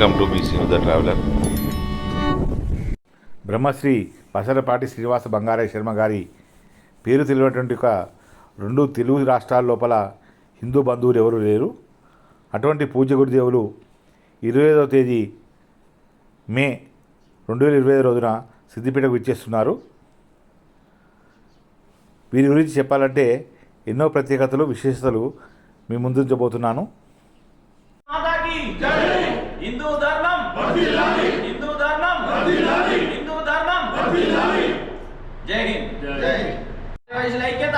Welcome to BC the traveller. Brahmashri Pasarapati Srinivasa Bangaraiah Sharma గారి పేరు తెలియనటువంటి ఒక రెండు తెలుగు రాష్ట్రాల లోపల హిందూ బంధువులు ఎవరు లేరు. అటువంటి పూజ్య గురుదేవులు ఇరవై ఐదవ తేదీ మే రెండు వేల ఇరవై ఐదు రోజున సిద్దిపేటకు ఇచ్చేస్తున్నారు వీరి గురించి చెప్పాలంటే ఎన్నో ప్రత్యేకతలు విశేషతలు మీ ముందుంచబోతున్నాను హిందూ. ధర్మం హిందూ. ధర్మం జై హింద్. ఐక్యత.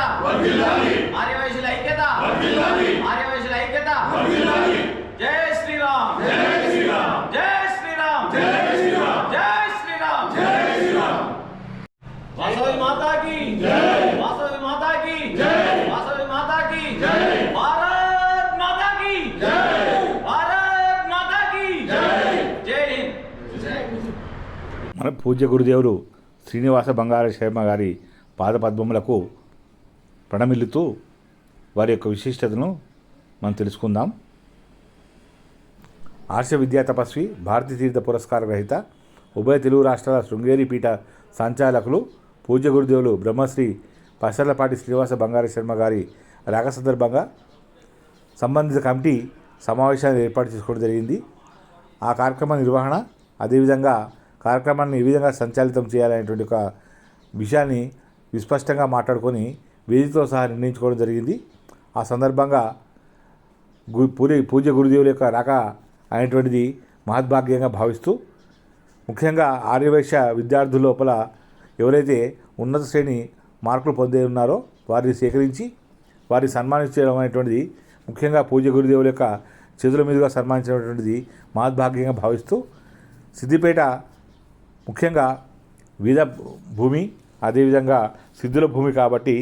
పూజ్య గురుదేవులు శ్రీనివాస బంగార శర్మ గారి పాదపద్మములకు ప్రణమిల్లుతూ వారి యొక్క విశిష్టతను మనం తెలుసుకుందాం. ఆర్ష విద్యా తపస్వి భారతీ తీర్థ పురస్కార గ్రహీత ఉభయ తెలుగు రాష్ట్రాల శృంగేరి పీఠ సంచాలకులు పూజ్య గురుదేవులు బ్రహ్మశ్రీ పసర్లపాటి శ్రీనివాస బంగార శర్మ గారి రాక సందర్భంగా సంబంధిత కమిటీ సమావేశాన్ని ఏర్పాటు చేసుకోవడం జరిగింది. ఆ కార్యక్రమ నిర్వహణ అదేవిధంగా కార్యక్రమాన్ని ఏ విధంగా సంచాలితం చేయాలనేటువంటి ఒక విషయాన్ని విస్పష్టంగా మాట్లాడుకొని వేదికతో సహా నిర్ణయించుకోవడం జరిగింది. ఆ సందర్భంగా గు పూరి పూజ గురుదేవుల యొక్క రాక అనేటువంటిది మహద్భాగ్యంగా భావిస్తూ ముఖ్యంగా ఆర్యవైశ్య విద్యార్థుల లోపల ఎవరైతే ఉన్నత శ్రేణి మార్కులు పొందే ఉన్నారో వారిని సేకరించి వారిని సన్మానించడం అనేటువంటిది ముఖ్యంగా పూజ గురుదేవుల యొక్క చేతుల మీదుగా సన్మానించినటువంటిది మహద్భాగ్యంగా భావిస్తూ సిద్దిపేట ముఖ్యంగా వీధ భూమి అదేవిధంగా సిద్ధుల భూమి కాబట్టి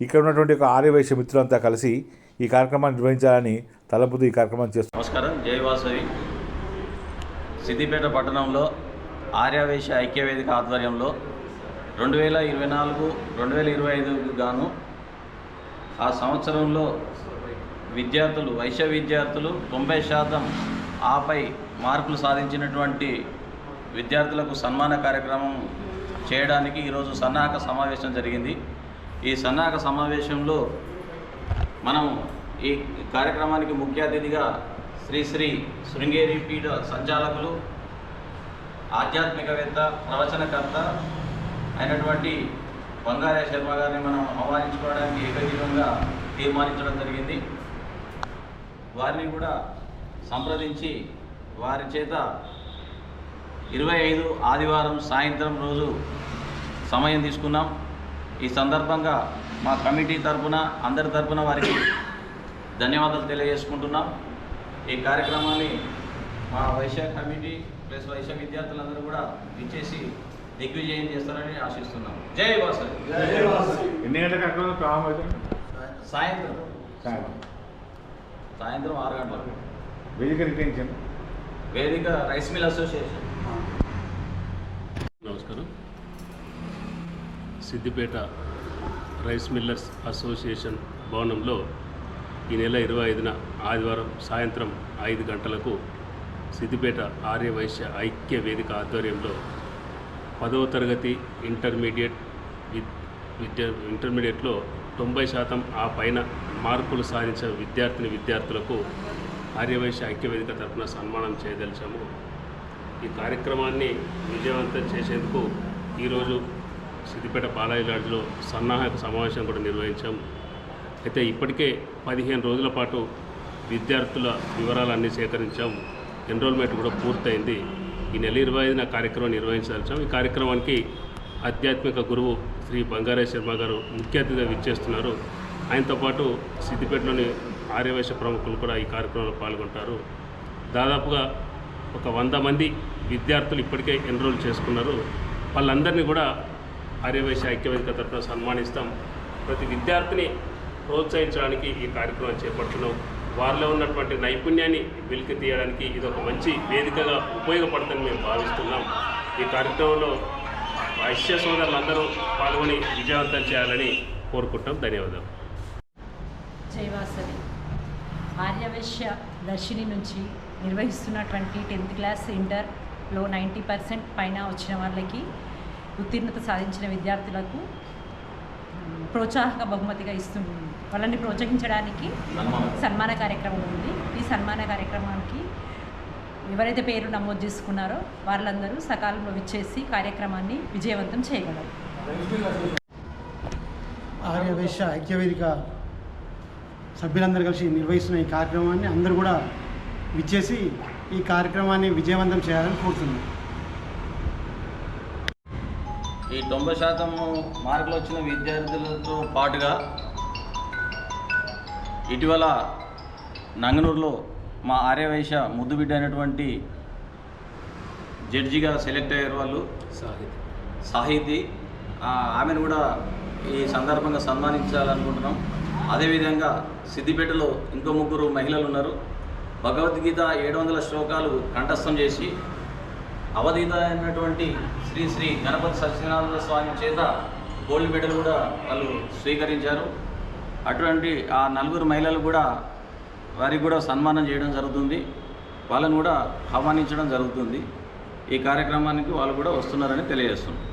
ఇక్కడ ఉన్నటువంటి ఒక ఆర్యవైశ్య మిత్రులంతా కలిసి ఈ కార్యక్రమాన్ని నిర్వహించాలని తలంపుతూ ఈ కార్యక్రమం చేస్తాం నమస్కారం. జయవాసవి సిద్దిపేట పట్టణంలో ఆర్యవేశ ఐక్యవేదిక ఆధ్వర్యంలో రెండు వేల ఇరవై నాలుగు రెండు వేల ఇరవై ఐదుకు గాను ఆ సంవత్సరంలో విద్యార్థులు వైశ్య విద్యార్థులు తొంభై శాతం ఆపై మార్కులు సాధించినటువంటి విద్యార్థులకు సన్మాన కార్యక్రమం చేయడానికి ఈరోజు సన్నాహక సమావేశం జరిగింది. ఈ సన్నాహక సమావేశంలో మనం ఈ కార్యక్రమానికి ముఖ్య అతిథిగా శ్రీ శ్రీ శృంగేరి పీఠ సంచాలకులు ఆధ్యాత్మికవేత్త ప్రవచనకర్త అయినటువంటి బంగారే శర్మ గారిని మనం ఆహ్వానించుకోవడానికి ఏకగ్రీవంగా తీర్మానించడం జరిగింది. వారిని కూడా సంప్రదించి వారి చేత ఇరవై ఐదు ఆదివారం సాయంత్రం రోజు సమయం తీసుకున్నాం. ఈ సందర్భంగా మా కమిటీ తరపున అందరి తరపున వారికి ధన్యవాదాలు తెలియజేసుకుంటున్నాం. ఈ కార్యక్రమాన్ని మా వైశ్య కమిటీ ప్లస్ వైశ్య విద్యార్థులందరూ కూడా ఇచ్చేసి దిగ్విజయం చేస్తారని ఆశిస్తున్నాం. జై వాసవి ఎన్ని సాయంత్రం. సాయంత్రం. సాయంత్రం ఆరు గంటలకు. వేదిక రిటెన్షన్ వేదిక రైస్ మిల్ అసోసియేషన్. నమస్కారం. సిద్దిపేట రైస్ మిల్లర్స్ అసోసియేషన్ భవనంలో ఈ నెల ఇరవై ఐదున ఆదివారం సాయంత్రం ఐదు గంటలకు సిద్దిపేట ఆర్యవైశ్య ఐక్య వేదిక ఆధ్వర్యంలో పదవ తరగతి ఇంటర్మీడియట్ విద్య ఇంటర్మీడియట్లో తొంభై శాతం ఆ పైన మార్కులు సాధించిన విద్యార్థిని విద్యార్థులకు ఆర్యవైశ్య ఐక్యవేదిక తరఫున సన్మానం చేయదలిచాము. ఈ కార్యక్రమాన్ని విజయవంతం చేసేందుకు ఈరోజు సిద్దిపేట బాలాజీ లాడ్జ్లో సన్నాహక సమావేశం కూడా నిర్వహించాం. అయితే ఇప్పటికే పదిహేను రోజుల పాటు విద్యార్థుల వివరాలన్నీ సేకరించాం. ఎన్రోల్మెంట్ కూడా పూర్తయింది. ఈ నెల ఇరవై ఐదున కార్యక్రమం నిర్వహించాల్సాం ఈ కార్యక్రమానికి ఆధ్యాత్మిక గురువు శ్రీ బంగారే శర్మ గారు ముఖ్య అతిథిగా విచ్చేస్తున్నారు. ఆయనతో పాటు సిద్దిపేటలోని ఆర్యవైశ్య ప్రముఖులు కూడా ఈ కార్యక్రమంలో పాల్గొంటారు. దాదాపుగా ఒక వంద మంది విద్యార్థులు ఇప్పటికే ఎన్రోల్ చేసుకున్నారు. వాళ్ళందరినీ కూడా ఆర్యవైశ్య ఐక్యవేదిక తరఫున సన్మానిస్తాం. ప్రతి విద్యార్థిని ప్రోత్సహించడానికి ఈ కార్యక్రమం చేపడుతున్నాం. వారిలో ఉన్నటువంటి నైపుణ్యాన్ని వెలికి తీయడానికి ఇది ఒక మంచి వేదికగా ఉపయోగపడుతుందని మేము భావిస్తున్నాం. ఈ కార్యక్రమంలో వైశ్య సోదరులందరూ పాల్గొని విజయవంతం చేయాలని కోరుకుంటాం ధన్యవాదాలు. జైవాసవి ఆర్యవైశ్య దర్శిని నుంచి నిర్వహిస్తున్నటువంటి టెన్త్ క్లాస్ ఇంటర్లో నైంటీ పర్సెంట్ పైన వచ్చిన వాళ్ళకి ఉత్తీర్ణత సాధించిన విద్యార్థులకు ప్రోత్సాహక బహుమతిగా ఇస్తుంది. వాళ్ళని ప్రోత్సహించడానికి సన్మాన కార్యక్రమం ఉంది. ఈ సన్మాన కార్యక్రమానికి ఎవరైతే పేరు నమోదు చేసుకున్నారో వాళ్ళందరూ సకాలంలో విచ్చేసి కార్యక్రమాన్ని విజయవంతం చేయగలరు. ఆర్యవైశ్య ఐక్యవేదిక సభ్యులందరూ కలిసి నిర్వహిస్తున్న ఈ కార్యక్రమాన్ని అందరూ కూడా విచ్చేసి ఈ కార్యక్రమాన్ని విజయవంతం చేయాలని కోరుతున్నాను ఈ తొంభై శాతం మార్కులు వచ్చిన విద్యార్థులతో పాటుగా ఇటీవల నంగనూరులో మా ఆర్యవైశ్య ముద్దు బిడ్డ అయినటువంటి జడ్జిగా సెలెక్ట్ అయ్యారు వాళ్ళు. సాహిత్. సాహితీ. ఆ, ఆమెను కూడా ఈ సందర్భంగా సన్మానించాలనుకుంటున్నాం. అదేవిధంగా సిద్దిపేటలో ఇంకో ముగ్గురు మహిళలు ఉన్నారు. భగవద్గీత ఏడు వందల శ్లోకాలు కంఠస్థం చేసి అవధీత అయినటువంటి శ్రీ శ్రీ గణపతి సత్యనారాయణ స్వామి చేత గోల్డ్ మెడల్ కూడా వాళ్ళు స్వీకరించారు. అటువంటి ఆ నలుగురు మహిళలు కూడా వారికి కూడా సన్మానం చేయడం జరుగుతుంది. వాళ్ళను కూడా ఆహ్వానించడం జరుగుతుంది. ఈ కార్యక్రమానికి వాళ్ళు కూడా వస్తున్నారని తెలియజేస్తున్నారు